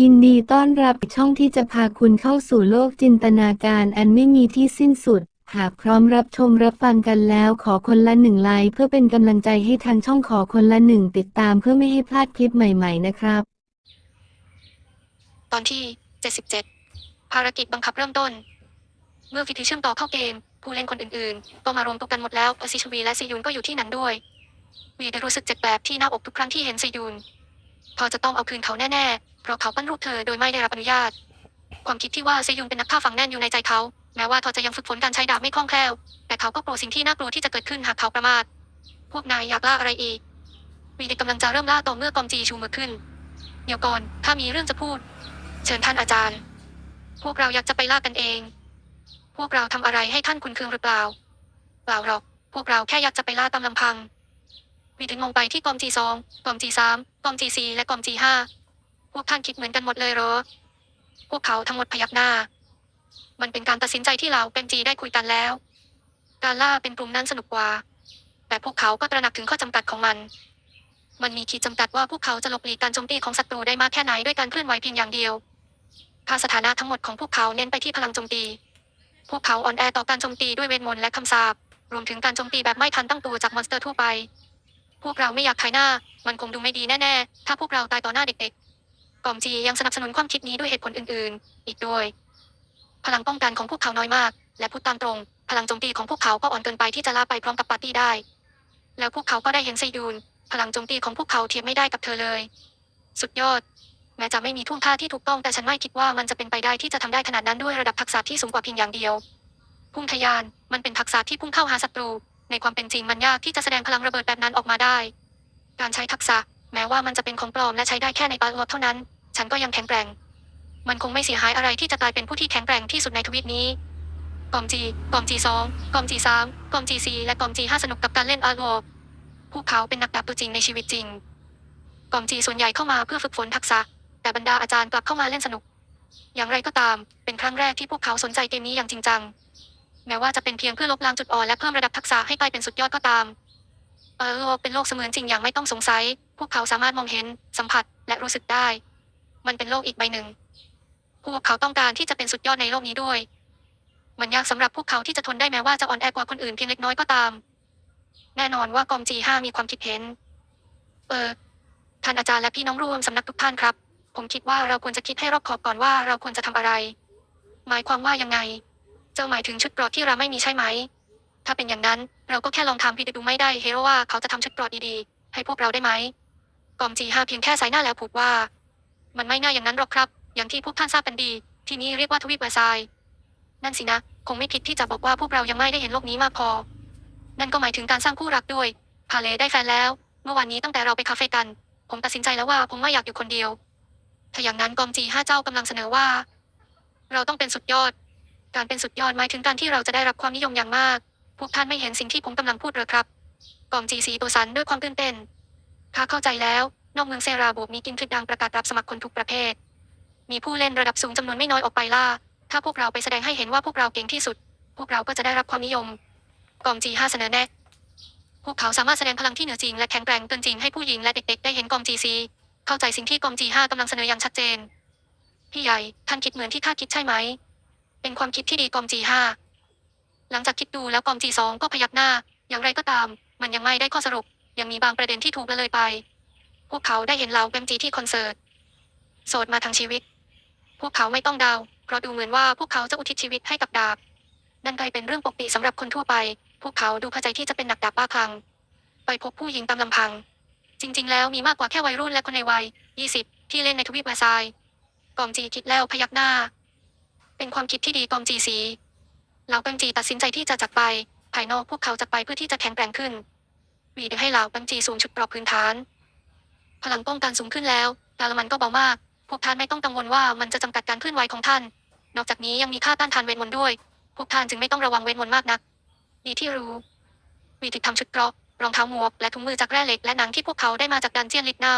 ยินดีต้อนรับช่องที่จะพาคุณเข้าสู่โลกจินตนาการอันไม่มีที่สิ้นสุด หากพร้อมรับชมรับฟังกันแล้วขอคนละหนึ่งไลค์เพื่อเป็นกำลังใจให้ทางช่องขอคนละหนึ่งติดตามเพื่อไม่ให้พลาดคลิปใหม่ ๆ นะครับ ตอนที่ 77 ภารกิจบังคับเริ่มต้น เมื่อวิธีเชื่อมต่อเข้าเกม ผู้เล่นคนอื่นๆ ก็มารวมตัวกันหมดแล้วซิชวีและซียุนก็อยู่ที่นั้นด้วยวีได้รู้สึกเจ็บแปบที่หน้าอกทุกครั้งที่เห็นซียุนพอจะต้องเอาคืนเขาแน่ๆ เพราะเขาปั้นรูปเธอโดยไม่ได้รับอนุญาต ความคิดที่ว่าเซยุนเป็นนักฆ่าฝังแน่นอยู่ในใจเขา แม้ว่าเขาจะยังฝึกฝนการใช้ดาบไม่คล่องแคล่ว แต่เขาก็กลัวสิ่งที่น่ากลัวที่จะเกิดขึ้นหากเขาประมาท พวกนายอยากล่าอะไรอีก วีได้กกำลังจะเริ่มล่าต่อเมื่อกอมจีชูมือขึ้น เดี๋ยวก่อนข้ามีเรื่องจะพูด เชิญท่านอาจารย์ พวกเราอยากจะไปล่ากันเอง พวกเราทำอะไรให้ท่านคุณเคืองหรือเปล่า เปล่าหรอก พวกเราแค่อยากจะไปล่าตามลำพังวีถึงมองไปที่กอมจีสองกอมจีสามกอมจีสี่และกอมจีห้า วกท่านคิดเหมือนกันหมดเลยเหรอ พวกเขาทั้งหมดพยักหน้า มันเป็นการตัดสินใจที่เราเป็นจีได้คุยกันแล้ว การล่าเป็นกลุ่มนั้นสนุกกว่า แต่พวกเขาก็ตระหนักถึงข้อจำกัดของมัน มันมีขีดจำกัดว่าพวกเขาจะหลบหลีกการโจมตีของศัตรูได้มากแค่ไหนด้วยการเคลื่อนไหวเพียงอย่างเดียวภาสถานะทั้งหมดของพวกเขาเน้นไปที่พลังโจมตี พวกเขาอ่อนแอต่อการโจมตีด้วยเวทมนต์และคำสาป รวมถึงการโจมตีแบบไม่ทันตั้งตัวจากมอนสเตอร์ทั่วไป พวกเราไม่อยากขายหน้า มันคงดูไม่ดีแน่ๆ ถ้าพวกเราตายต่อหน้าเด็กๆ กอมจียังสนับสนุนความคิดนี้ด้วยเหตุผลอื่น ๆ อีกด้วย พลังป้องกันของพวกเขาน้อยมาก และพูดตามตรง พลังโจมตีของพวกเขาก็อ่อนเกินไปที่จะล่าไปพร้อมกับปาร์ตี้ได้ แล้วพวกเขาก็ได้เห็นไซยูน พลังโจมตีของพวกเขาเทียบไม่ได้กับเธอเลย สุดยอด แม้จะไม่มีท่วงท่าที่ถูกต้องแต่ฉันไม่คิดว่ามันจะเป็นไปได้ที่จะทำได้ขนาดนั้นด้วยระดับทักษะที่สูงกว่าเพียงอย่างเดียว พุ่งทะยาน มันเป็นทักษะที่พุ่งเข้าหาศัตรู ในความเป็นจริงมันยากที่จะแสดงพลังระเบิดแบบนั้นออกมาได้ การใช้ทักษะแม้ว่ามันจะเป็นของปลอมและใช้ได้แค่ในปาร์ลดเท่านั้น ฉันก็ยังแข็งแกร่ง มันคงไม่เสียหายอะไรที่จะกลายเป็นผู้ที่แข็งแกร่งที่สุดในทวีปนี้กอมจีกอมจีสองกอมจีสามกอมจีสี่และกอมจีห้าสนุกกับการเล่นอาร์โลพวกเขาเป็นนักดาบตัวจริงในชีวิตจริงกอมจีส่วนใหญ่เข้ามาเพื่อฝึกฝนทักษะ แต่บรรดาอาจารย์กลับเข้ามาเล่นสนุก อย่างไรก็ตาม เป็นครั้งแรกที่พวกเขาสนใจเกมนี้อย่างจริงจัง แม้ว่าจะเป็นเพียงเพื่อลบล้างจุดอ่อนและเพิ่มระดับทักษะให้กลายเป็นสุดยอดก็ตามเออโลกเป็นโลกเสมือนจริงอย่างไม่ต้องสงสัย พวกเขาสามารถมองเห็น สัมผัส และรู้สึกได้ มันเป็นโลกอีกใบหนึ่ง พวกเขาต้องการที่จะเป็นสุดยอดในโลกนี้ด้วย มันยากสำหรับพวกเขาที่จะทนได้แม้ว่าจะอ่อนแอกว่าคนอื่นเพียงเล็กน้อยก็ตาม แน่นอนว่ากอมจีห้ามีความคิดเห็น เออ ท่านอาจารย์และพี่น้องร่วมสำนักทุกท่านครับ ผมคิดว่าเราควรจะคิดให้รอบคอบก่อนว่าเราควรจะทำอะไร หมายความว่ายังไง เจ้าหมายถึงชุดเกรอที่เราไม่มีใช่ไหม ถ้าเป็นอย่างนั้นเราก็แค่ลองทำพีดดูไม่ได้เฮโรว่าเขาจะทำชุดเกรอดีๆให้พวกเราได้ไหมกอมจีห้าเพียงแค่สายหน้าแล้วพูดว่า มันไม่น่าอย่างนั้นหรอกครับ อย่างที่พวกท่านทราบกันดี ที่นี้เรียกว่าทวีปแวร์ซาย นั่นสินะ คงไม่ผิดที่จะบอกว่าพวกเรายังไม่ได้เห็นโลกนี้มากพอ นั่นก็หมายถึงการสร้างคู่รักด้วย พาเลได้แฟนแล้ว เมื่อวานนี้ตั้งแต่เราไปคาเฟ่กัน ผมตัดสินใจแล้วว่าผมไม่อยากอยู่คนเดียว ถ้าอย่างนั้นกอมจีห้าเจ้ากำลังเสนอว่า เราต้องเป็นสุดยอด การเป็นสุดยอดหมายถึงการที่เราจะได้รับความนิยมอย่างมาก พวกท่านไม่เห็นสิ่งที่ผมกำลังพูดหรือครับกอมจีสีตัวสันด้วยความตื่นเต้นข้าเข้าใจแล้ว นอกเมืองเซราโบมีกินคลิปดังประกาศรับสมัครคนทุกประเภท มีผู้เล่นระดับสูงจำนวนไม่น้อยออกไปล่า ถ้าพวกเราไปแสดงให้เห็นว่าพวกเราเก่งที่สุด พวกเราก็จะได้รับความนิยม กอมจีห้าเสนอแนะพวกเขาสามารถแสดงพลังที่เหนือจริงและแข็งแกร่งเกินจริงให้ผู้หญิงและเด็กๆ ได้เห็นกอมจีซีเข้าใจสิ่งที่กอมจีห้ากำลังเสนออย่างชัดเจน พี่ใหญ่ท่านคิดเหมือนที่ข้าคิดใช่ไหม เป็นความคิดที่ดีกอมจีห้าหลังจากคิดดูแล้วกอมจีสองก็พยักหน้า อย่างไรก็ตาม มันยังไม่ได้ข้อสรุป ยังมีบางประเด็นที่ถูกละเลยไป พวกเขาได้เห็นเหล่าเบมจีที่คอนเสิร์ต โสดมาทั้งชีวิต พวกเขาไม่ต้องเดา เพราะดูเหมือนว่าพวกเขาจะอุทิศชีวิตให้กับดาบ นั่นกลายเป็นเรื่องปกติสำหรับคนทั่วไป พวกเขาดูเข้าใจที่จะเป็นหนักดาบบ้าคลัง ไปพบผู้หญิงตามลำพัง จริง ๆ แล้วมีมากกว่าแค่วัยรุ่นและคนในวัย 20 ที่เล่นในทวีปแวร์ซายกอมจีคิดแล้วพยักหน้า เป็นความคิดที่ดีกอมจีสีเหล่าเบมจีตัดสินใจที่จะจากไป ภายนอกพวกเขาจะไปเพื่อที่จะแข็งแกร่งขึ้นวีได้ให้เหล่าเบมจีสูงชุดเกรอบพื้นฐาน พลังป้องกันสูงขึ้นแล้วแต่ลมันก็เบามาก พวกท่านไม่ต้องกังวลว่ามันจะจำกัดการเคลื่อนไหวของท่าน นอกจากนี้ยังมีค่าต้านทานเวทมนต์ด้วย พวกท่านจึงไม่ต้องระวังเวทมนต์มากนัก ดีที่รู้วีถึกทำชุดเกราะรองเท้าหมวกและถุงมือจากแร่เหล็กและหนังที่พวกเขาได้มาจากดันเจียนลิดเนา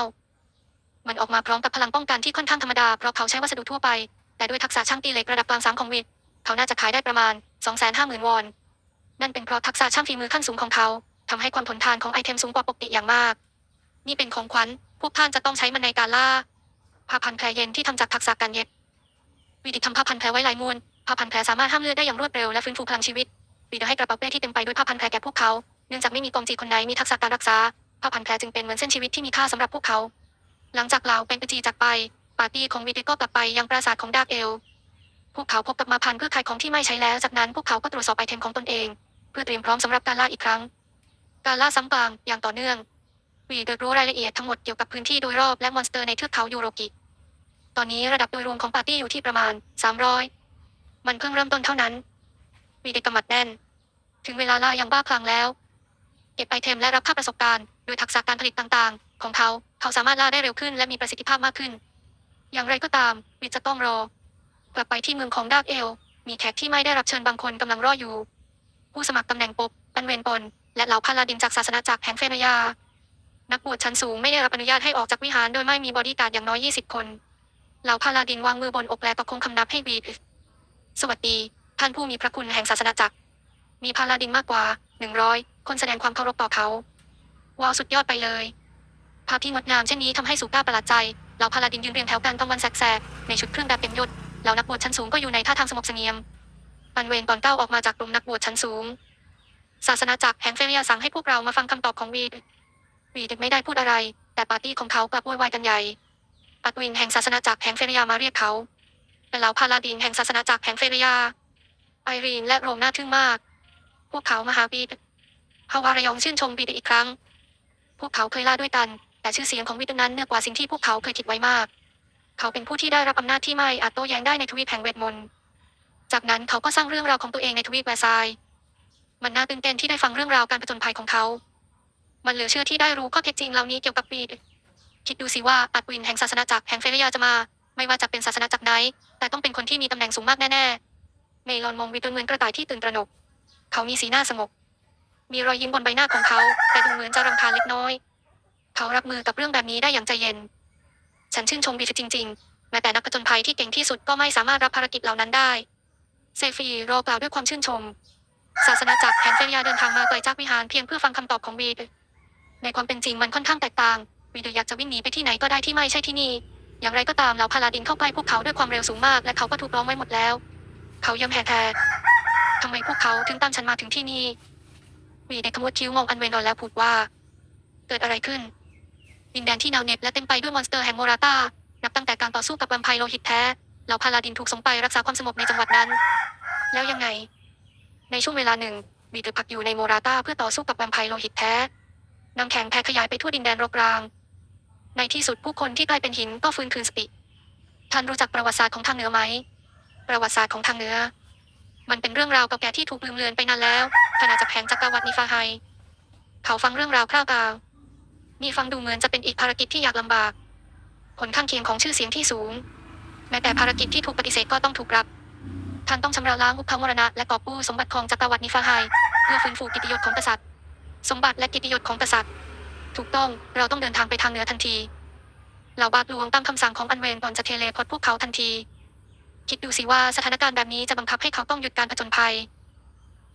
มันออกมาพร้อมกับพลังป้องกันที่ค่อนข้างธรรมดาเพราะเขาใช้วัสดุทั่วไป แต่ด้วยทักษะช่างตีเหล็กระดับกลางสามของวิทเขาน่าจะขายได้ประมาณ 250,000 วอน นั่นเป็นเพราะทักษะช่างฝีมือขั้นสูงของเขาทำให้ความทนทานของไอเทมสูงกว่าปกติอย่างมาก นี่เป็นของขวัญ พวกท่านจะต้องใช้มันในการล่าผ้าพันแผลเย็นที่ทำจากทักษะการเย็บวีดิทำผ้าพันแผลไว้ลายมวนผ้าพันแผลสามารถห้ามเลือดได้อย่างรวดเร็วและฟื้นฟูพลังชีวิตวีดให้กระเป๋าเป้ที่เต็มไปด้วยผ้าพันแผลแก่พวกเขาเนื่องจากไม่มีกองจีคนไหนมีทักษะการรักษาผ้าพันแผลจึงเป็นเหมือนเส้นชีวิตที่มีค่าสำหรับพวกเขา หลังจากเหล่าเป็นปจีจากไปปาร์ตี้ของวีดิก็กลับไปยังปราสาทของดาร์กเอลพวกเขาพบกับมาพันเพื่อขายของที่ไม่ใช้แล้ว จากนั้นพวกเขาก็ตรวจสอบไอเทมของตนเอง เพื่อเตรียมพร้อมสำหรับการล่าอีกครั้ง การล่าซ้ำกลางอย่างต่อเนื่อง วีเดรู้รายละเอียดทั้งหมดเกี่ยวกับพื้นที่โดยรอบและมอนสเตอร์ในเทือกเขายูโรกิ ตอนนี้ระดับโดยรวมของปาร์ตี้อยู่ที่ประมาณ 300 มันเพิ่งเริ่มต้นเท่านั้น วีเดกำมัดแน่น ถึงเวลาล่าอย่างบ้าคลั่งแล้ว เก็บไอเทมและรับค่าประสบการณ์โดยทักษะการผลิตต่างๆ ของเขา เขาสามารถล่าได้เร็วขึ้นและมีประสิทธิภาพมากขึ้น อย่างไรก็ตามวิทจะต้องรอกลับไปที่เมืองของดาร์กเอล มีแขกที่ไม่ได้รับเชิญบางคนกำลังรออยู่ ผู้สมัครตำแหน่งปบอันเวนปนและเหล่าพาลาดินจากศาสนาจักรแห่งเฟเนยา นักบวชชั้นสูงไม่ได้รับอนุญาตให้ออกจากวิหารโดยไม่มีบอดี้การ์ดอย่างน้อย 20 คน เหล่าพาลาดินวางมือบนอกและตะคงคำนับให้บีดสวัสดี ท่านผู้มีพระคุณแห่งศาสนาจักร มีพาลาดินมากกว่า 100 คนแสดงความเคารพต่อเขา ว้าวสุดยอดไปเลย ภาพที่งดงามเช่นนี้ทำให้สูก้าประหลาดใจ เหล่าพาลาดินยืนเรียงแถวกันกลางวันแสกๆ ในชุดเครื่องแบบเต็มยศ เหล่านักบวชชั้นสูงก็อยู่ในท่าทางสงบเสงี่ยมอันเวนตอนก้าวออกมาจากกลุ่มนักบวชชั้นสูง ศาสนาจักรแห่งเฟเรียสั่งให้พวกเรามาฟังคำตอบของวี ดวีดไม่ได้พูดอะไร แต่ปาร์ตี้ของเขากลับโวยวายกันใหญ่อัดวินแห่งศาสนาจักรแห่งเฟรียมาเรียกเขาเป็นเหล่าพาลาดินแห่งศาสนาจักรแห่งเฟรียไอรีนและโรมน่าทึ่งมาก พวกเขามาหาบีดฮาวารยองชื่นชมบีดอีกครั้ง พวกเขาเคยล่าด้วยกัน แต่ชื่อเสียงของวีดนั้นเหนือกว่าสิ่งที่พวกเขาเคยคิดไว้มาก เขาเป็นผู้ที่ได้รับอำนาจที่ไม่อาจโต้แย้งได้ในทวีปแห่งเวทมนต์ จากนั้นเขาก็สร้างเรื่องราวของตัวเองในทวีปแวร์ซายมันน่าตื่นเต้นที่ได้ฟังเรื่องราวการผจญภัยของเขา มันเหลือเชื่อที่ได้รู้ข้อเท็จจริงเหล่านี้เกี่ยวกับบีดคิดดูสิว่าอัดวินแห่งศาสนาจักรแห่งเฟรเรียจะมา ไม่ว่าจะเป็นศาสนาจักรไหน แต่ต้องเป็นคนที่มีตำแหน่งสูงมากแน่ๆ เมลอนมองวิดเหมือนกระต่ายที่ตื่นตระหนก เขามีสีหน้าสงบ มีรอยยิ้มบนใบหน้าของเขา แต่ดูเหมือนจะรำคาญเล็กน้อย เขารับมือกับเรื่องแบบนี้ได้อย่างใจเย็น ฉันชื่นชมบีดจริง ๆ แม้แต่นักผจญภัยที่เก่งที่สุดก็ไม่สามารถรับภารกิจเหล่านั้นได้ เซฟีโรกล่าวด้วยความชื่นชม ศาสนาจักรแห่งเฟรเรียเดินทางมาไกลจากวิหารเพียงเพื่อฟังคำตอบของวีด ในความเป็นจริงมันค่อนข้างแตกต่าง วีดอยากจะวิ่งหนีไปที่ไหนก็ได้ที่ไม่ใช่ที่นี่ อย่างไรก็ตามเหล่าพาลาดินเข้าใกล้พวกเขาด้วยความเร็วสูงมาก และเขาก็ถูกล้อมไว้หมดแล้ว เขายิ้มแห่แท้ทำไมพวกเขาถึงตามฉันมาถึงที่นี่ วีได้ขมวดคิ้วมองอันเวนอนแล้วพูดว่า เกิดอะไรขึ้น ดินแดนที่หนาวเหน็บและเต็มไปด้วยมอนสเตอร์แห่งโมราตานับตั้งแต่การต่อสู้กับแวมไพร์โลหิตแท้เหล่าพาลาดินถูกส่งไปรักษาความสงบในจังหวัดนั้น แล้วยังไง ในช่วงเวลาหนึ่งวีถือพักอยู่ในโมราตาเพื่อต่อสู้กับแวมไพร์โลหิตแท้ น้ำแข็งแผ่ขยายไปทั่วดินแดนรกร้าง ในที่สุดผู้คนที่กลายเป็นหินก็ฟื้นคืนสติ ท่านรู้จักประวัติศาสตร์ของทางเหนือไหม ประวัติศาสตร์ของทางเหนือ มันเป็นเรื่องราวเก่าแก่ที่ถูกลืมเลือนไปนานแล้วขณะจากแผงจักรวรรดินิฟาไฮ เขาฟังเรื่องราวคร่าวๆนี่ฟังดูเหมือนจะเป็นอีกภารกิจที่ยากลำบาก ผลข้างเคียงของชื่อเสียงที่สูง แม้แต่ภารกิจที่ถูกปฏิเสธก็ต้องถูกรับ ท่านต้องชำระล้างอุปมรณะและกอบกู้สมบัติของจักรวรรดินิฟาไฮ เพื่อฟื้นฟูกิตยศของกษัตริย์ สมบัติและกิตยศของกษัตริย์ ถูกต้องเราต้องเดินทางไปทางเหนือทันทีเหล่าบาทหลวงตามคำสั่งของอันเวนก่อนจะเทเลพอดพวกเขาทันที คิดดูสิว่าสถานการณ์แบบนี้จะบังคับให้เขาต้องหยุดการผจญภัย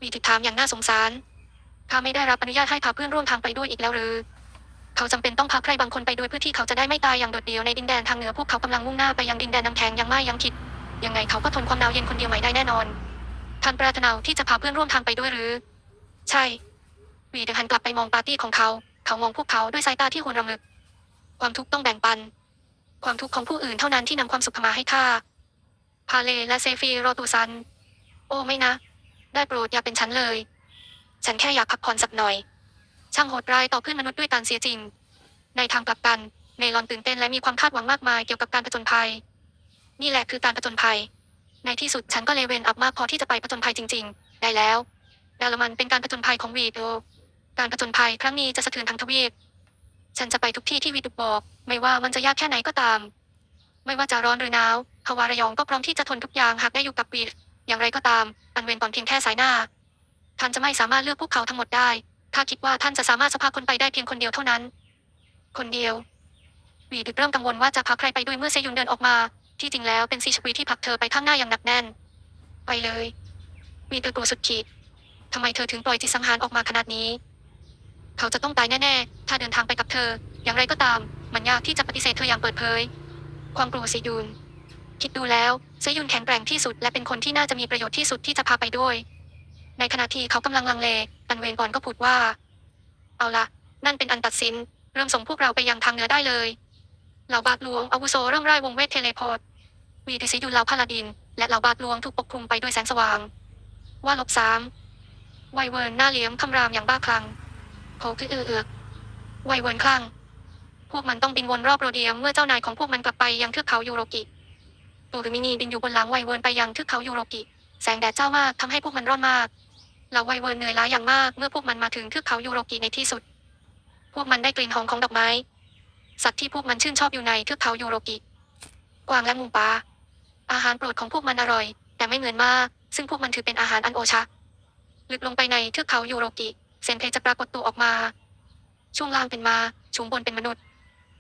วีถึกถามอย่างน่าสงสารข้าไม่ได้รับอนุญาตให้พาเพื่อนร่วมทางไปด้วยอีกแล้วหรือ เขาจำเป็นต้องพาใครบางคนไปด้วยเพื่อที่เขาจะได้ไม่ตายอย่างโดดเดี่ยวในดินแดนทางเหนือพวกเขากำลังมุ่งหน้าไปยังดินแดนน้ำแข็งยังไม่ยังคิด ยังไงเขาก็ทนความหนาวเย็นคนเดียวไม่ได้แน่นอนท่านปรารถนาที่จะพาเพื่อนร่วมทางไปด้วยหรือ ใช่ วีเดหันกลับไปมองปาร์ตี้ของเขา เขามองพวกเขาด้วยสายตาที่หวนรำลึก ความทุกข์ต้องแบ่งปัน ความทุกข์ของผู้อื่นเท่านั้นที่นำความสุขมาให้ข้าพาเลและเซฟีโรตูซัน โอ้ไม่นะ ได้โปรดอย่าเป็นฉันเลย ฉันแค่อยากพักผ่อนสักหน่อย ช่างโหดร้ายต่อเพื่อนมนุษย์ด้วยการเสียจริง ในทางกลับกันเมลอนตื่นเต้นและมีความคาดหวังมากมายเกี่ยวกับการผจญภัย นี่แหละคือการผจญภัย ในที่สุดฉันก็เลเวนอัพมากพอที่จะไปผจญภัยจริง ๆ ได้แล้วดาลมันเป็นการผจญภัยของวีโอ การผจญภัยครั้งนี้จะสะเทือนทั้งทวีป ฉันจะไปทุกที่ที่วีดุบอก ไม่ว่ามันจะยากแค่ไหนก็ตาม ไม่ว่าจะร้อนหรือหนาวฮาวารยองก็พร้อมที่จะทนทุกอย่างหากได้อยู่กับวีดอย่างไรก็ตาม อันเวนตอนเพียงแค่สายหน้า ท่านจะไม่สามารถเลือกพวกเขาทั้งหมดได้ ถ้าคิดว่าท่านจะสามารถสภาคนไปได้เพียงคนเดียวเท่านั้น คนเดียววีดึกเริ่มกังวลว่าจะพาใครไปด้วยเมื่อเซยุนเดินออกมา ที่จริงแล้วเป็นซีชวีที่ผลักเธอไปข้างหน้าอย่างหนักแน่น ไปเลยวีดึกกลัวสุดขีดทำไมเธอถึงปล่อยจิตสังหารออกมาขนาดนี้ เขาจะต้องตายแน่ๆ ถ้าเดินทางไปกับเธอ อย่างไรก็ตาม มันยากที่จะปฏิเสธเธออย่างเปิดเผย ความกลัวเซยุน คิดดูแล้วเซยุนแข็งแกร่งที่สุด และเป็นคนที่น่าจะมีประโยชน์ที่สุดที่จะพาไปด้วย ในขณะที่เขากำลังลังเล อันเวนก่อนก็พูดว่า เอาละนั่นเป็นอันตัดสิน เริ่มส่งพวกเราไปยังทางเหนือได้เลยเหล่าบาทหลวงอาวุโสเริ่มไล่วงเวทเทเลพอร์ตวีดิซิยุนเหล่าพาลาดิน และเหล่าบาทหลวงถูกปกคลุมไปด้วยแสงสว่าง ว่าลบสามไวเวิร์นหน้าเลี่ยมคำรามอย่างบ้าคลั่ง โผคือเอือเอือกไวเวิร์นคลั่ง พวกมันต้องบินวนรอบโรเดียมเมื่อเจ้านายของพวกมันกลับไปยังเทือกเขายูโรกิตัวหรือมินีบินอยู่บนหลังไวเวิร์นไปยังเทือกเขายูโรกิ แสงแดดเจ้ามากทำให้พวกมันร้อนมากเหล่าไวเวิร์นเหนื่อยล้าอย่างมากเมื่อพวกมันมาถึงเทือกเขายูโรกิในที่สุด พวกมันได้กลิ่นหอมของดอกไม้ สัตว์ที่พวกมันชื่นชอบอยู่ในเทือกเขายูโรกิกวางและหมูป่าอาหารโปรดของพวกมันอร่อย แต่ไม่เหมือนมาก ซึ่งพวกมันถือเป็นอาหารอันโอชะลึกลงไปในเทือกเขายูโรกิ เซนเพจะปรากฏตัวออกมา ช่วงล่างเป็นมาช่วงบนเป็นมนุษย์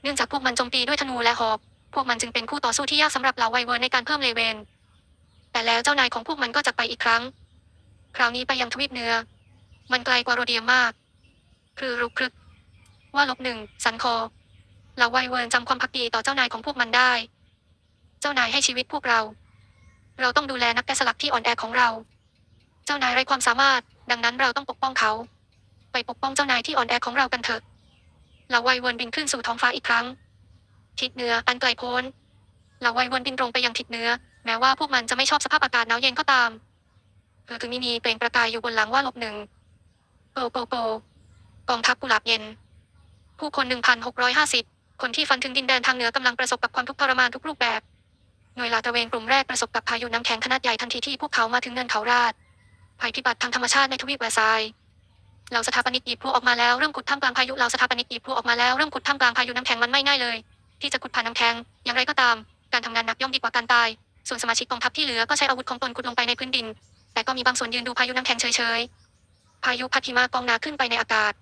เนื่องจากพวกมันโจมตีด้วยธนูและหอก พวกมันจึงเป็นคู่ต่อสู้ที่ยากสำหรับเหล่าไวเวิร์ในการเพิ่มเลเวน แต่แล้วเจ้านายของพวกมันก็จะไปอีกครั้ง คราวนี้ไปยังทวีปเนื้อ มันไกลกว่าโรเดียมมาก คือรุกครึก ว่าลบหนึ่งสันคอเหล่าไวเวิร์จำความพักดีต่อเจ้านายของพวกมันได้ เจ้านายให้ชีวิตพวกเรา เราต้องดูแลนักแกะสลักที่อ่อนแอของเรา เจ้านายไร้ความสามารถ ดังนั้นเราต้องปกป้องเขา ไปปกป้องเจ้านายที่อ่อนแอของเรากันเถอะเหล่าไวเวิร์นบินขึ้นสู่ท้องฟ้าอีกครั้ง ทิศเหนืออันไกลโพ้นเหล่าไวเวิร์นบินตรงไปยังทิศเหนือแม้ว่าพวกมันจะไม่ชอบสภาพอากาศหนาวเย็นก็ตามเพื่อคือมินีเปล่งประกายอยู่บนหลังว่าลบหนึ่งโปโปโปกองทัพกุหลาบเย็น ผู้คนหนึ่งพันหกร้อยห้าสิบคนที่ฟันถึงดินแดนทางเหนือกำลังประสบกับความทุกข์ทรมานทุกรูปแบบ หน่วยลาดตระเวนกลุ่มแรกประสบกับพายุน้ำแข็งขนาดใหญ่ทันทีที่พวกเขามาถึงเนินเขาราดภัยพิบัติทางธรรมชาติในทวีปแวร์ซาย เหล่าสถาปนิกหยิบพวกออกมาแล้วเริ่มขุดท่ามกลางพายุเหล่าสถาปนิกหยิบพวกออกมาแล้วเริ่มขุดท่ามกลางพายุน้ำแข็งมันไม่ง่ายเลย ที่จะขุดผ่านน้ำแข็งอย่างไรก็ตาม การทำงานหนักย่อมดีกว่าการตาย ส่วนสมาชิกกองทัพที่เหลือก็ใช้อาวุธของตนขุดลงไปในพื้นดิน แต่ก็มีบางส่วนยืนดูพายุน้ำแข็งเฉยๆพายุพัดหิมะกองหนาขึ้นไปในอากาศ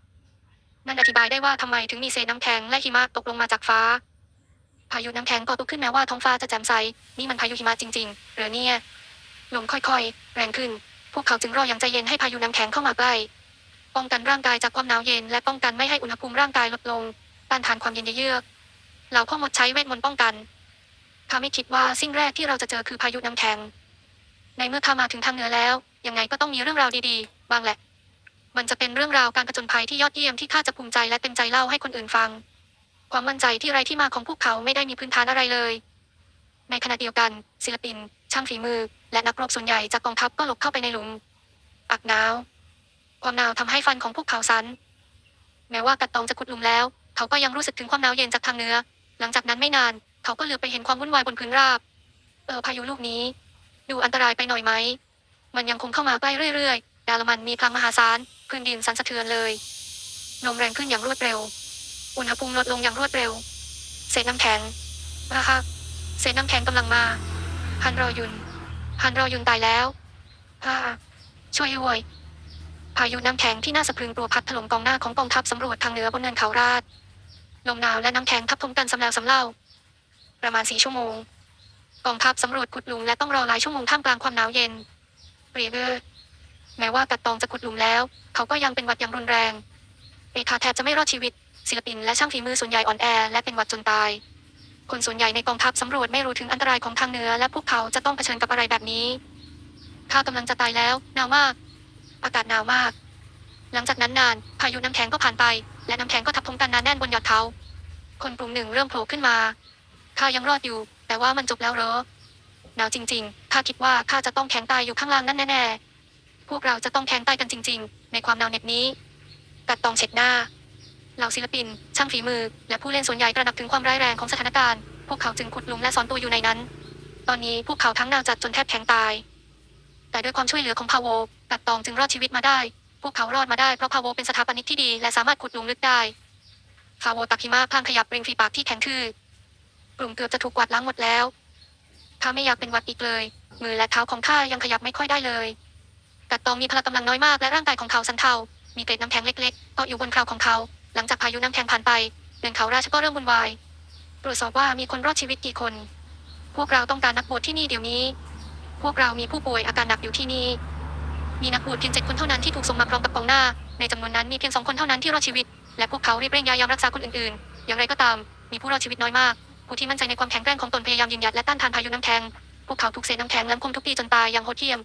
นั่นอธิบายได้ว่าทำไมถึงมีเศษน้ำแข็งและหิมะตกลงมาจากฟ้า พายุน้ำแข็งก่อตัวขึ้นแม้ว่าท้องฟ้าจะแจ่มใสนี่มันพายุหิมะจริงๆหรือเนี่ยลมค่อยๆ แรงขึ้น พวกเขาจึงรออย่างใจเย็นให้พายุน้ำแข็งเข้ามาใกล้ ป้องกันร่างกายจากความหนาวเย็นและป้องกันไม่ให้อุณหภูมิร่างกายลดลงต้านทานความเย็นเยือกเหล่าพ่อมดใช้เวทมนต์ป้องกันข้าไม่คิดว่าสิ่งแรกที่เราจะเจอคือพายุน้ำแข็ง ในเมื่อข้ามาถึงทางเหนือแล้ว ยังไงก็ต้องมีเรื่องราวดีๆ บ้างแหละ มันจะเป็นเรื่องราวการผจญภัยที่ยอดเยี่ยมที่ข้าจะภูมิใจและเต็มใจเล่าให้คนอื่นฟัง ความมั่นใจที่ไร้ที่มาของพวกเขาไม่ได้มีพื้นฐานอะไรเลย ในขณะเดียวกัน ศิลปิน ช่างฝีมือ และนักรบส่วนใหญ่จากกองทัพก็หลบเข้าไปในหลุมอักหนาว ความหนาวทำให้ฟันของพวกเขาสันแม้ว่ากัดตองจะขุดหลุมแล้ว เขาก็ยังรู้สึกถึงความหนาวเย็นจากทางเนื้อ หลังจากนั้นไม่นาน เขาก็เหลือไปเห็นความวุ่นวายบนพื้นราบ เออพายุลูกนี้ ดูอันตรายไปหน่อยไหม มันยังคงเข้ามาใกล้เรื่อยๆ ดาลมันมีพลังมหาศาล พื้นดินสั่นสะเทือนเลยลมแรงขึ้นอย่างรวดเร็ว อุณหภูมิลดลงอย่างรวดเร็ว เศษน้ำแข็งนะคะเศษน้ำแข็งกำลังมา ฮันรอยุน ฮันรอยุนตายแล้วฮ่าช่วยด้วย พายุน้ำแข็งที่น่าสะพรึงกลัวพัดถล่มกองหน้าของกองทัพสำรวจทางเหนือบนเนินเขาราดลมหนาวและน้ำแข็งทับถมกันสำแล้วสำเล่า ประมาณสี่ชั่วโมง กองทัพสำรวจขุดหลุมและต้องรอหลายชั่วโมงท่ามกลางความหนาวเย็นเรียเกอร์แม้ว่ากัดตองจะขุดหลุมแล้ว เขาก็ยังเป็นหวัดอย่างรุนแรงเอคาแทบจะไม่รอดชีวิต ศิลปินและช่างฝีมือส่วนใหญ่อ่อนแอและเป็นหวัดจนตาย คนส่วนใหญ่ในกองทัพสำรวจไม่รู้ถึงอันตรายของทางเหนือและพวกเขาจะต้องเผชิญกับอะไรแบบนี้ข้ากำลังจะตายแล้วหนาวมาก อากาศหนาวมาก หลังจากนั้นนาน พายุน้ำแข็งก็ผ่านไป และน้ำแข็งก็ทับถมกันหนาแน่นบนยอดเขา คนกลุ่มหนึ่งเริ่มโผล่ขึ้นมา ข้ายังรอดอยู่ แต่ว่ามันจบแล้วเหรอหนาวจริง ๆ ข้าคิดว่าข้าจะต้องแข็งตายอยู่ข้างล่างนั่นแน่ๆ พวกเราจะต้องแข็งตายกันจริง ๆ ในความหนาวเหน็บนี้ กัดตองเช็ดหน้า เหล่าศิลปิน ช่างฝีมือ และผู้เล่นส่วนใหญ่ตระหนักถึงความร้ายแรงของสถานการณ์ พวกเขาจึงขุดหลุมและซ่อนตัวอยู่ในนั้น ตอนนี้พวกเขาทั้งหนาวจัดจนแทบแข็งตาย แต่ด้วยความช่วยเหลือของพาโว กัดตองจึงรอดชีวิตมาได้ พวกเขารอดมาได้เพราะพาโวเป็นสถาปนิกที่ดีและสามารถขุดหลุมลึกได้พาโวตักหิมะพลางขยับริมฝีปากที่แข็งทื่อกลุ่มเกือบจะถูกกวาดล้างหมดแล้วข้าไม่อยากเป็นวัดอีกเลย มือและเท้าของข้ายังขยับไม่ค่อยได้เลยกัดตองมีพละกำลังน้อยมากและร่างกายของเขาสันเทา มีเกล็ดน้ำแข็งเล็กๆเกาะอยู่บนคราวของเขา หลังจากพายุน้ำแข็งผ่านไปเดินเขาราชก็เริ่มวุ่นวาย ตรวจสอบว่ามีคนรอดชีวิตกี่คน พวกเราต้องการนักบวชที่นี่เดี๋ยวนี้ พวกเรามีผู้ป่วยอาการหนักอยู่ที่นี่ มีนักบวชเพียงเจ็ดคนเท่านั้นที่ถูกส่งมาพร้อมกับกองหน้า ในจำนวนนั้นมีเพียงสองคนเท่านั้นที่รอดชีวิต และพวกเขารีบเร่งยายามรักษาคนอื่นๆ อย่างไรก็ตาม มีผู้รอดชีวิตน้อยมาก ผู้ที่มั่นใจในความแข็งแกร่งของตนพยายามยืนหยัดและต้านทานพายุน้ำแข็ง พวกเขาถูกเศษน้ำแข็งล้ำคมทุบตีจนตายอย่างโหดเหี้ยม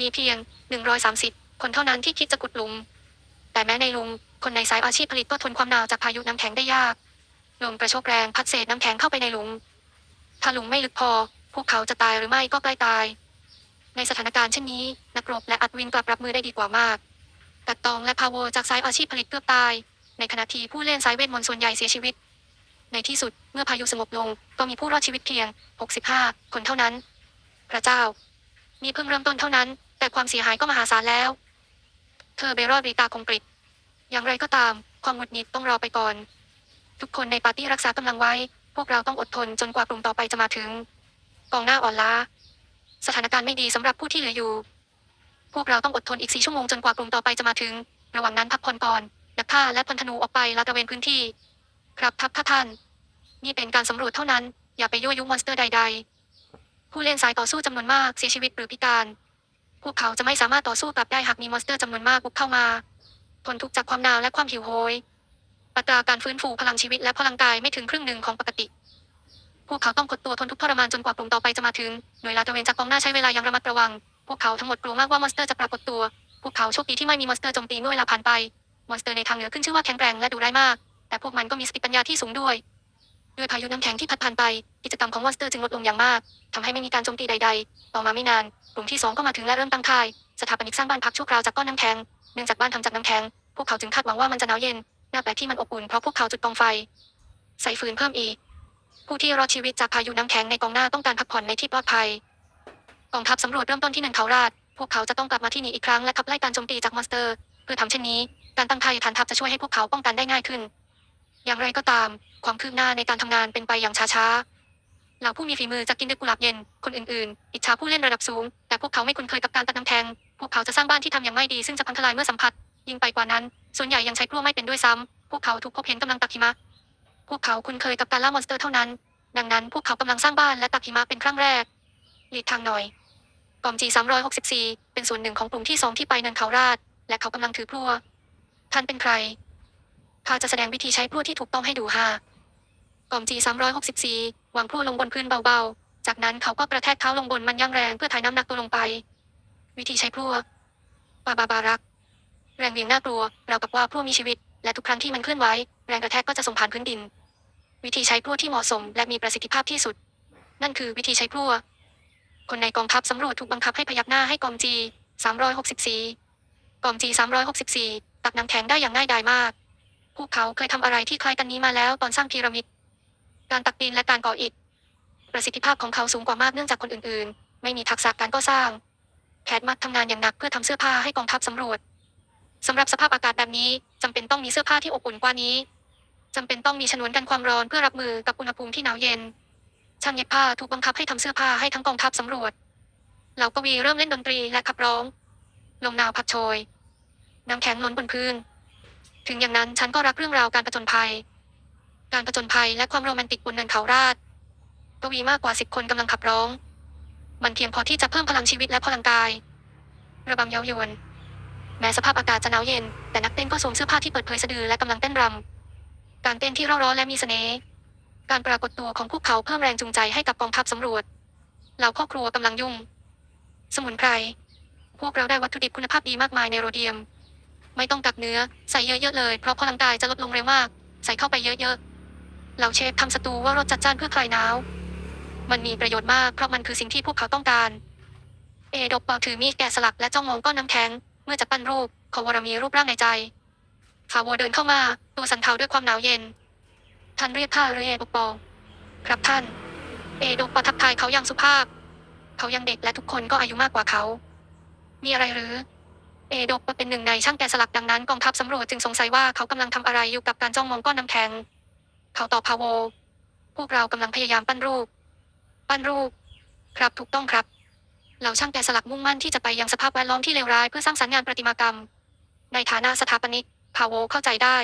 มีเพียง 130 คนเท่านั้นที่คิดจะขุดหลุม แต่แม้ในลุมคนในสายอาชีพผลิตก็ทนความหนาวจากพายุน้ำแข็งได้ยาก ลมกระโชกแรงพัดเศษน้ำแข็งเข้าไปในหลุม ถ้าหลุมไม่ลึกพอ พวกเขาจะตายหรือไม่ก็ใกล้ตาย ในสถานการณ์เช่นนี้ นักรบและอัดวินกลับรับมือได้ดีกว่ามาก ตัดตองและพาโวจากสายอาชีพผลิตเกือบตาย ในขณะที่ผู้เล่นสายเวทมนต์ส่วนใหญ่เสียชีวิต ในที่สุดเมื่อพายุสงบลงก็มีผู้รอดชีวิตเพียง 65 คนเท่านั้น พระเจ้า นี่เพิ่งเริ่มต้นเท่านั้น แต่ความเสียหายก็มหาศาลแล้ว เธอเบรอดรีตาคงกริดอย่างไรก็ตาม ความหงุดหงิดต้องรอไปก่อน ทุกคนในปาร์ตี้รักษากำลังไว้ พวกเราต้องอดทนจนกว่ากลุ่มต่อไปจะมาถึงกองหน้าอ่อนล้า สถานการณ์ไม่ดีสำหรับผู้ที่เหลืออยู่ พวกเราต้องอดทนอีกสี่ชั่วโมงจนกว่ากลุ่มต่อไปจะมาถึง ระหว่างนั้นพักผ่อนก่อน นักฆ่าและพลธนูออกไปลาดตระเวนพื้นที่ ครับทัพท่าน นี่เป็นการสำรวจเท่านั้น อย่าไปยั่วยุมอนสเตอร์ใด ๆ ผู้เล่นสายต่อสู้จำนวนมากเสียชีวิตหรือพิการ พวกเขาจะไม่สามารถต่อสู้กลับได้หากมีมอนสเตอร์จำนวนมากบุกเข้ามา ทนทุกข์จากความหนาวและความหิวโหยอัตราการฟื้นฟูพลังชีวิตและพลังกายไม่ถึงครึ่งหนึ่งของปกติ พวกเขาต้องกดตัวทนทุกทรมานจนกว่ากลุ่มต่อไปจะมาถึงโดยลาดตระเวนจากกองหน้าใช้เวลาอย่างระมัดระวัง พวกเขาทั้งหมดกลัวมากว่ามอนสเตอร์จะปรากฏตัว พวกเขาโชคดีที่ไม่มีมอนสเตอร์โจมตีเมื่อเวลาผ่านไป มอนสเตอร์ในทางเหนือขึ้นชื่อว่าแข็งแกร่งและดุร้ายมาก แต่พวกมันก็มีสติปัญญาที่สูงด้วย ด้วยพายุน้ำแข็งที่พัดผ่านไป กิจกรรมของมอนสเตอร์จึงลดลงอย่างมากทำให้ไม่มีการโจมตีใด ๆ ต่อมาไม่นาน กลุ่มที่สองก็มาถึงและเริ่มตั้งค่าย สถาปนิกสร้างบ้านพักชั่วคราวจากก้อนน้ำแข็ง เนื่องจากบ้านทำจากน้ำแข็ง พวกเขาจึงคาดหวังว่ามันจะหนาวเย็นน่าแปลกที่มันอบอุ่นเพราะพวกเขาจุดกองไฟ ใส่ฟืนเพิ่มอีก ผู้ที่รอดชีวิตจากพายุน้ำแข็งในกองหน้าต้องการพักผ่อนในที่ปลอดภัย กองทัพสำรวจเริ่มต้นที่หนึ่งเขาราดพวกเขาจะต้องกลับมาที่นี่อีกครั้งและขับไล่การโจมตีจากมอนสเตอร์ เพื่อทำเช่นนี้ การตั้งค่ายฐานทัพจะช่วยให้พวกเขาป้องกันได้ง่ายขึ้น อย่างไรก็ตาม ความคืบหน้าในการทำงานเป็นไปอย่างช้าๆเหล่าผู้มีฝีมือจะกินด้วยกุหลาบเย็น คนอื่นๆ อิจฉาผู้เล่นระดับสูง แต่พวกเขาไม่คุ้นเคยกับการตัดน้ำแข็งพวกเขาจะสร้างบ้านที่ทำอย่างไม่ดีซึ่งจะพังทลายเมื่อสัมผัส ยิ่งไปกว่านั้น ส่วนใหญ่ยังใช้พลั่วไม่เป็นด้วยซ้ำพวกเขาถูกพบเห็นกำลังตักหิมะ พวกเขาคุ้นเคยกับการล่ามอนสเตอร์เท่านั้น ดังนั้นพวกเขากำลังสร้างบ้านและตักหิมะเป็นครั้งแรก หลีกทางหน่อยกอมจี364 เป็นส่วนหนึ่งของกลุ่มที่สองที่ไปเนินเขาราด และเขากำลังถือพลั่ว ท่านเป็นใคร ข้าจะแสดงวิธีใช้พลั่วที่ถูกต้องให้ดูฮ่ากอมจี364วางพลั่วลงบนพื้นเบาๆ จากนั้นเขาก็กระแทกเท้าลงบนมันอย่างแรงเพื่อถ่ายน้ำหนักตัวลงไป วิธีใช้พลั่วบาบาบารัก แรงเวียงน่ากลัว เราวกับว่าพลั่วมีชีวิต และทุกครั้งที่มันเคลื่อนไหวแรงกระแทกก็จะส่งผ่านพื้นดิน วิธีใช้พลั่วที่เหมาะสม และมีประสิทธิภาพที่สุด นั่นคือวิธีใช้พลั่วคนในกองทัพสำรวจถูกบังคับให้พยักหน้าให้กองจี 364กองจี 364 ตักน้ำแข็งได้อย่างง่ายดายมาก พวกเขาเคยทำอะไรที่คล้ายกันนี้มาแล้วตอนสร้างพีระมิด การตักดินและการก่ออิฐ ประสิทธิภาพของเขาสูงกว่ามากเนื่องจากคนอื่นๆ ไม่มีทักษะการก่อสร้าง แคทมักทำงานอย่างหนักเพื่อทำเสื้อผ้าให้กองทัพสำรวจสำหรับสภาพอากาศแบบนี้จำเป็นต้องมีเสื้อผ้าที่อบอุ่นกว่านี้ จำเป็นต้องมีฉนวนกันความร้อนเพื่อรับมือกับอุณหภูมิที่หนาวเย็น ช่างเย็บผ้าถูกบังคับให้ทำเสื้อผ้าให้ทั้งกองทัพสำรวจเหล่ากวีเริ่มเล่นดนตรีและขับร้อง ลมหนาวพัดโชย น้ำแข็งล้นบนพื้น ถึงอย่างนั้นฉันก็รักเรื่องราวการผจญภัย การผจญภัยและความโรแมนติกบนเนินเขาราดกวีมากกว่าสิบคนกำลังขับร้อง มันเพียงพอที่จะเพิ่มพลังชีวิตและพลังกาย ระบำเย้ายวน แม้สภาพอากาศจะหนาวเย็น แต่นักเต้นก็สวมเสื้อผ้าที่เปิดเผยสะดือและกำลังเต้นรำ การเต้นที่เร่าร้อนและมีเสน่ห์การปรากฏตัวของพวกเขาเพิ่มแรงจูงใจให้กับกองทัพสำรวจเหล่าพ่อครัวกำลังยุ่ง สมุนไพรพวกเราได้วัตถุดิบคุณภาพดีมากมายในโรเดียม ไม่ต้องกักเนื้อใส่เยอะๆเลย เพราะพลังกายจะลดลงเร็วมาก ใส่เข้าไปเยอะๆเหล่าเชฟทำสตูว่ารสจัดจ้านเพื่อคลายหนาวมันมีประโยชน์มากเพราะมันคือสิ่งที่พวกเขาต้องการ เอดบเปาถือมีดแกะสลักและจ้องมองก้อนน้ำแข็งเมื่อจะปั้นรูปคาวรมีรูปร่างในใจ ฟาโวเดินเข้ามาตัวสันเทาด้วยความหนาวเย็น ท่านเรียกข้าหรือเอดบเปาครับท่าน เอโดปาทักทายเขาอย่างสุภาพ เขายังเด็กและทุกคนก็อายุมากกว่าเขา มีอะไรหรือ เอโดบเป็นหนึ่งในช่างแกะสลักดังนั้นกองทัพสำรวจจึงสงสัยว่าเขากำลังทำอะไรอยู่กับการจ้องมองก้อนน้ำแข็ง เขาตอบพาโว พวกเรากำลังพยายามปั้นรูป ปั้นรูป ครับถูกต้องครับเหล่าช่างแกะสลักมุ่งมั่นที่จะไปยังสภาพแวดล้อมที่เลวร้ายเพื่อสร้างสรรค์งานประติมากรรม ในฐานะสถาปนิก พาโวเข้าใจได้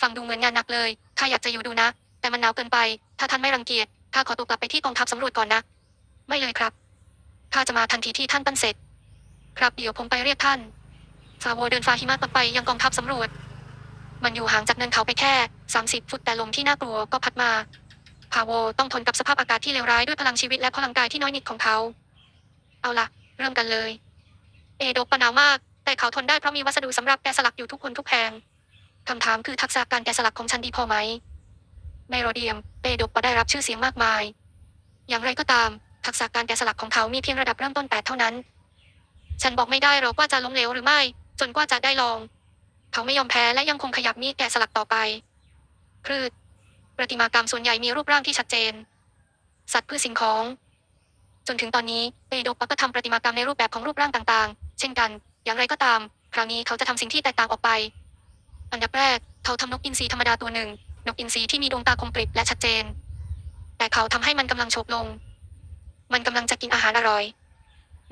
ฟังดูเหมือนงานหนักเลยข้าอยากจะอยู่ดูนะ แต่มันหนาวเกินไป ถ้าท่านไม่รังเกียจข้าขอตัวกลับไปที่กองทัพสำรวจก่อนนะ ไม่เลยครับข้าจะมาทันทีที่ท่านปั้นเสร็จ ครับเดี๋ยวผมไปเรียกท่านฟาโวเดินฟ้าหิมะต่อไปยังกองทัพสำรวจ มันอยู่ห่างจากเนินเขาไปแค่ 30 ฟุตแต่ลมที่น่ากลัวก็พัดมาพาโวต้องทนกับสภาพอากาศที่เลวร้ายด้วยพลังชีวิตและพลังกายที่น้อยนิดของเขา เอาล่ะเริ่มกันเลย เอโดปะหนาวมาก แต่เขาทนได้เพราะมีวัสดุสำหรับแกะสลักอยู่ทุกคนทุกแห่งคำถามคือทักษะการแกะสลักของฉันดีพอไหมในโรเดียมเอโดปะได้รับชื่อเสียงมากมาย อย่างไรก็ตาม ทักษะการแกะสลักของเขามีเพียงระดับเริ่มต้นแปดเท่านั้น ฉันบอกไม่ได้หรอกว่าจะล้มเหลวหรือไม่ จนกว่าจะได้ลอง เขาไม่ยอมแพ้และยังคงขยับมีดแกะสลักต่อไปครืดประติมากรรมส่วนใหญ่มีรูปร่างที่ชัดเจน สัตว์พืชสิ่งของ จนถึงตอนนี้เอโดปก็ทำประติมากรรมในรูปแบบของรูปร่างต่างๆ เช่นกัน อย่างไรก็ตาม คราวนี้เขาจะทำสิ่งที่แตกต่างออกไป อันดับแรก เขาทำนกอินทรีธรรมดาตัวหนึ่ง นกอินทรีที่มีดวงตาคมกริบและชัดเจน แต่เขาทำให้มันกำลังโฉบลง มันกำลังจะกินอาหารอร่อย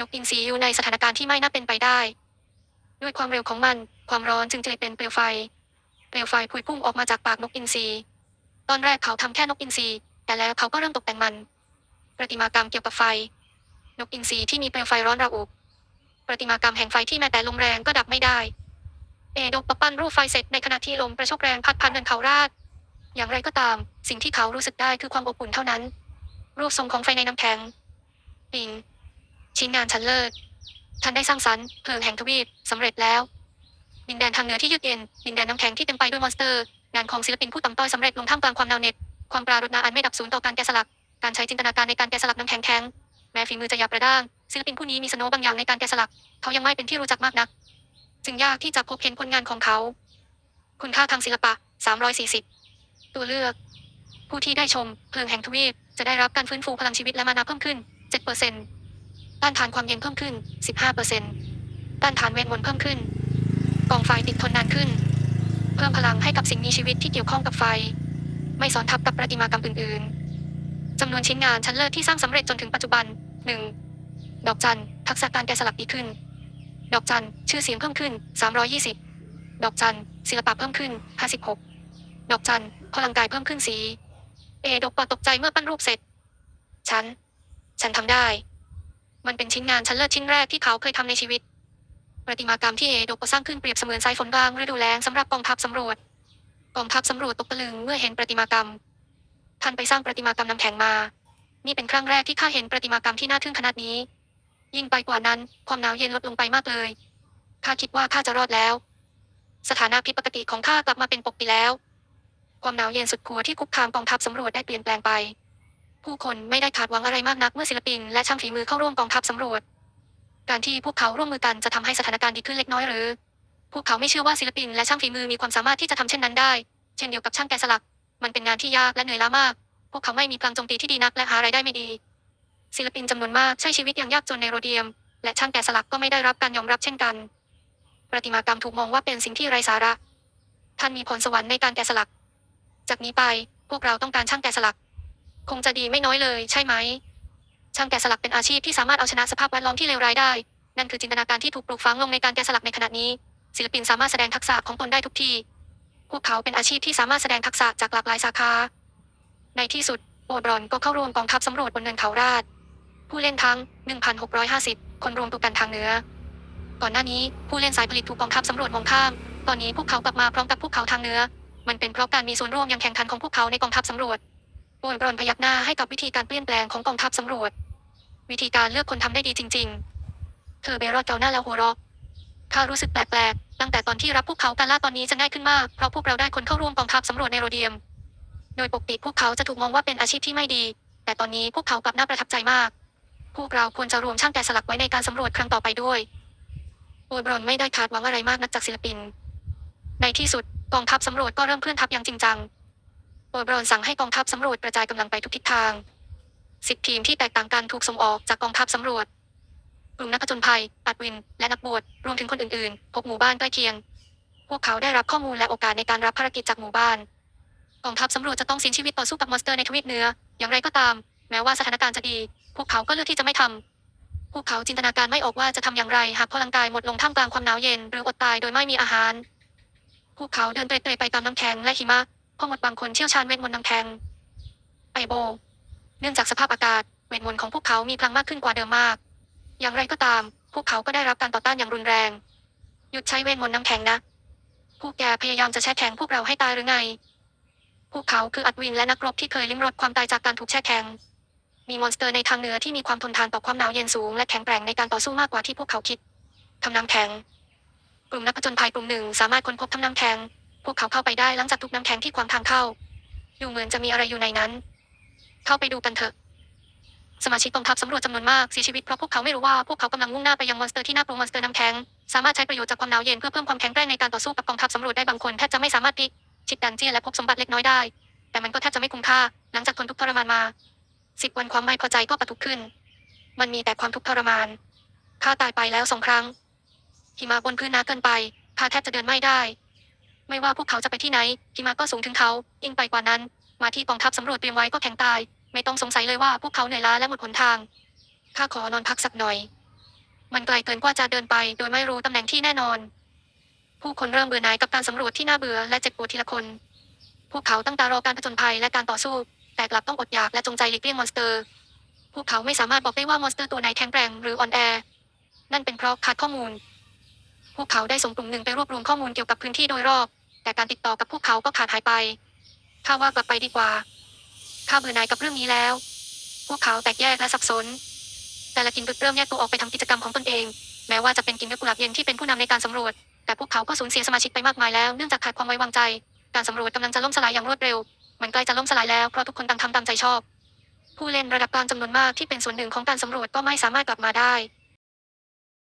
นกอินทรีอยู่ในสถานการณ์ที่ไม่น่าเป็นไปได้ ด้วยความเร็วของมัน ความร้อนจึงจะเป็นเปลวไฟ เปลวไฟพวยพุ่งออกมาจากปากนกอินทรีตอนแรกเขาทำแค่นกอินทรีแต่แล้วเขาก็เริ่มตกแต่งมัน ประติมากรรมเกี่ยวกับไฟ นกอินทรีที่มีเปลวไฟร้อนระอุ ประติมากรรมแห่งไฟที่แม้แต่ลมแรงก็ดับไม่ได้ เอโดปปั้นรูปไฟเสร็จในขณะที่ลมกระโชกแรงพัดพันเนินเขาราด อย่างไรก็ตาม สิ่งที่เขารู้สึกได้คือความอบอุ่นเท่านั้น รูปทรงของไฟในน้ำแข็งปิงชิ้นงานชั้นเลิศท่านได้สร้างสรรค์เพลิงแห่งทวีปสำเร็จแล้ว ดินแดนทางเหนือที่ยืดเย็น ดินแดนน้ำแข็งที่เต็มไปด้วยมอนสเตอร์ งานของศิลปินผู้ต่ำต้อยสำเร็จลงท่ามกลางความหนาวเหน็ดความปรารถนาอันไม่ดับสูญต่อการแกะสลัก การใช้จินตนาการในการแกะสลักน้ำแข็งแข็ง แม้ฝีมือจะหยาบกระด้างศิลปินผู้นี้มีสโนบางอย่างในการแกะสลัก เขายังไม่เป็นที่รู้จักมากนัก จึงยากที่จะพบเห็นผลงานของเขา คุณค่าทางศิลปะ 340 ตัวเลือก ผู้ที่ได้ชม เพลิงแห่งทวีป จะได้รับการฟื้นฟูพลังชีวิตและมานาเพิ่มขึ้น 7%ต้านทานความเย็นเพิ่มขึ้น 15%ต้านทานเวทมนต์เพิ่มขึ้น กองไฟติดทนนานขึ้น เพิ่มพลังให้กับสิ่งมีชีวิตที่เกี่ยวข้องกับไฟ ไม่ซ้อนทับกับประติมากรรมอื่น ๆจำนวนชิ้นงานชั้นเลิศที่สร้างสำเร็จจนถึงปัจจุบัน 1. ดอกจันทักษะการแกะสลักดีขึ้น ดอกจันชื่อเสียงเพิ่มขึ้น 320 ดอกจันศิลปะเพิ่มขึ้น 56 ดอกจันพลังกายเพิ่มขึ้นสี เอดกปอตกใจเมื่อปั้นรูปเสร็จ ฉัน ฉันทำได้ มันเป็นชิ้นงานชั้นเลิศชิ้นแรกที่เขาเคยทำในชีวิต ประติมากรรมที่เอโดกสร้างขึ้นเปรียบเสมือนสายฝนบางฤดูแล้งสำหรับกองทัพสำรวจกองทัพสำรวจตกตะลึงเมื่อเห็นประติมากรรมท่านไปสร้างประติมากรรมน้ำแข็งมา นี่เป็นครั้งแรกที่ข้าเห็นประติมากรรมที่น่าทึ่งขนาดนี้ ยิ่งไปกว่านั้น ความหนาวเย็นลดลงไปมากเลยข้าคิดว่าข้าจะรอดแล้ว สถานะผิดปกติของข้ากลับมาเป็นปกติแล้ว ความหนาวเย็นสุดขั้วที่คุกคามกองทัพสำรวจได้เปลี่ยนแปลงไป ผู้คนไม่ได้คาดหวังอะไรมากนักเมื่อศิลปิน และช่างฝีมือเข้าร่วมกองทัพสำรวจ การที่พวกเขาร่วมมือกันจะทำให้สถานการณ์ดีขึ้นเล็กน้อยหรือ พวกเขาไม่เชื่อว่าศิลปินและช่างฝีมือมีความสามารถที่จะทำเช่นนั้นได้ เช่นเดียวกับช่างแกะสลัก มันเป็นงานที่ยากและเหนื่อยล้ามาก พวกเขาไม่มีพลังโจมตีที่ดีนักและหารายได้ไม่ดี ศิลปินจำนวนมากใช้ชีวิตอย่างยากจนในโรเดียม และช่างแกะสลักก็ไม่ได้รับการยอมรับเช่นกัน ประติมากรรมถูกมองว่าเป็นสิ่งที่ไร้สาระ ท่านมีพรสวรรค์ในการแกะสลัก จากนี้ไปพวกเราต้องการช่างแกะสลัก คงจะดีไม่น้อยเลยใช่ไหม ช่างแกะสลักเป็นอาชีพที่สามารถเอาชนะสภาพแวดล้อมที่เลวร้ายได้ นั่นคือจินตนาการที่ถูกปลูกฝังลงในการแกะสลักในขณะนี้ ศิลปินสามารถแสดงทักษะของตนได้ทุกที่ พวกเขาเป็นอาชีพที่สามารถแสดงทักษะจากหลากหลายสาขา ในที่สุดโอบรอนก็เข้าร่วมกองทัพสำรวจบนเนินเขาราดผู้เล่นทั้ง 1,650 คนรวมตัวกันทางเหนือ ก่อนหน้านี้ผู้เล่นสายผลิตถูกกองทัพสำรวจมองข้าม ตอนนี้พวกเขากลับมาพร้อมกับพวกเขาทางเหนือ มันเป็นเพราะการมีส่วนร่วมอย่างแข่งขันของพวกเขาในกองทัพสำรวจโอบรอนพยักหน้าให้กับวิธีการเปลี่ยนแปลงของกองทัพสำรวจ วิธีการเลือกคนทำได้ดีจริง ๆ เธอเบรอดเกาหน้าแล้วหัวเราะข้ารู้สึกแปลกๆ ตั้งแต่ตอนที่รับพวกเขาการล่าตอนนี้จะง่ายขึ้นมาก เพราะพวกเราได้คนเข้าร่วมกองทัพสำรวจในโรเดียม โดยปกติพวกเขาจะถูกมองว่าเป็นอาชีพที่ไม่ดี แต่ตอนนี้พวกเขากลับน่าประทับใจมาก พวกเราควรจะรวมช่างแกะสลักไว้ในการสำรวจครั้งต่อไปด้วยโอยบรอนไม่ได้คาดหวังอะไรมากนักจากศิลปิน ในที่สุดกองทัพสำรวจก็เริ่มเคลื่อนทัพอย่างจริงจังโอยบรอนสั่งให้กองทัพสำรวจกระจายกำลังไปทุกทิศทางสิบทีมที่แตกต่างกันถูกส่งออกจากกองทัพสำรวจ กลุ่มนักผจญภัยอัดวิน และนักบวชรวมถึงคนอื่นๆพบหมู่บ้านใกล้เคียง พวกเขาได้รับข้อมูลและโอกาสในการรับภารกิจจากหมู่บ้าน กองทัพสำรวจจะต้องเสียชีวิตต่อสู้กับมอนสเตอร์ในทวีปเหนือ อย่างไรก็ตาม แม้ว่าสถานการณ์จะดี พวกเขาก็เลือกที่จะไม่ทำพวกเขาจินตนาการไม่ออกว่าจะทำอย่างไร หากพลังกายหมดลงท่ามกลางความหนาวเย็น หรืออดตายโดยไม่มีอาหาร พวกเขาเดินเตร่ไปตามน้ำแข็งและหิมะพ่อหมดบางคนเชี่ยวชาญเวทมนต์น้ำแข็งไอโบ เนื่องจากสภาพอากาศเวทมนต์ของพวกเขามีพลังมากขึ้นกว่าเดิมมาก อย่างไรก็ตาม พวกเขาก็ได้รับการต่อต้านอย่างรุนแรง หยุดใช้เวทมนต์น้ำแข็งนะ พวกแกพยายามจะแช่แข็งพวกเราให้ตายหรือไง พวกเขาคืออัดวินและนักรบที่เคยลิ้มรสความตายจากการถูกแช่แข็ง มีมอนสเตอร์ในทางเหนือที่มีความทนทานต่อความหนาวเย็นสูงและแข็งแกร่งในการต่อสู้มากกว่าที่พวกเขาคิดทำน้ำแข็ง กลุ่มนักผจญภัยกลุ่มหนึ่งสามารถค้นพบทำน้ำแข็ง พวกเขาเข้าไปได้หลังจากทุกน้ำแข็งที่ขวางทางเข้า ดูเหมือนจะมีอะไรอยู่ในนั้น เข้าไปดูกันเถอะ สมาชิกกองทัพสำรวจจำนวนมากเสียชีวิตเพราะพวกเขาไม่รู้ว่าพวกเขากำลังมุ่งหน้าไปยังมอนสเตอร์ที่น่ากลัวมอนสเตอร์น้ำแข็งสามารถใช้ประโยชน์จากความหนาวเย็นเพื่อเพิ่มความแข็งแกร่งในการต่อสู้กับกองทัพสำรวจได้บางคนแทบจะไม่สามารถพลิก ชิดดันเจียและพบสมบัติเล็กน้อยได้ แต่มันก็แทบจะไม่คุ้มค่า หลังจากทนทุกข์ทรมานมาสิบวันความไม่พอใจก็ปะทุขึ้น มันมีแต่ความทุกข์ทรมานข้าตายไปแล้วสองครั้งหิมะบนพื้นหนาเกินไปข้าแทบจะเดินไม่ได้ ไม่ว่าพวกเขาจะไปที่ไหนหิมะก็สูงถึงเขายิ่งไปกว่านั้น มาที่กองทัพสำรวจเตรียมไว้ก็แข็งตาย ไม่ต้องสงสัยเลยว่าพวกเขาเหนื่อยล้าและหมดหนทางข้าขอนอนพักสักหน่อย มันไกลเกินกว่าจะเดินไป โดยไม่รู้ตำแหน่งที่แน่นอน ผู้คนเริ่มเบื่อหน่ายกับการสำรวจที่น่าเบื่อและเจ็บปวดทีละคน พวกเขาตั้งตารอการผจญภัยและการต่อสู้ แต่กลับต้องอดอยากและจงใจหลีกเลี่ยงมอนสเตอร์ พวกเขาไม่สามารถบอกได้ว่ามอนสเตอร์ตัวไหนแข็งแกร่งหรืออ่อนแอ นั่นเป็นเพราะขาดข้อมูล พวกเขาได้ส่งกลุ่มหนึ่งไปรวบรวมข้อมูลเกี่ยวกับพื้นที่โดยรอบ แต่การติดต่อกับพวกเขาก็ขาดหายไปข้าว่ากลับไปดีกว่าข้าเบื่อหน่ายกับเรื่องนี้แล้ว พวกเขาแตกแยกและสับสน แต่ละกินบึกเริ่มแยกตัวออกไปทำกิจกรรมของตนเอง แม้ว่าจะเป็นกินบึกกุหลาบเย็นที่เป็นผู้นำในการสำรวจ แต่พวกเขาก็สูญเสียสมาชิกไปมากมายแล้วเนื่องจากขาดความไว้วางใจ การสำรวจกำลังจะล่มสลายอย่างรวดเร็ว มันใกล้จะล่มสลายแล้วเพราะทุกคนต่างทำตามใจชอบ ผู้เล่นระดับกลางจำนวนมากที่เป็นส่วนหนึ่งของการสำรวจก็ไม่สามารถกลับมาได้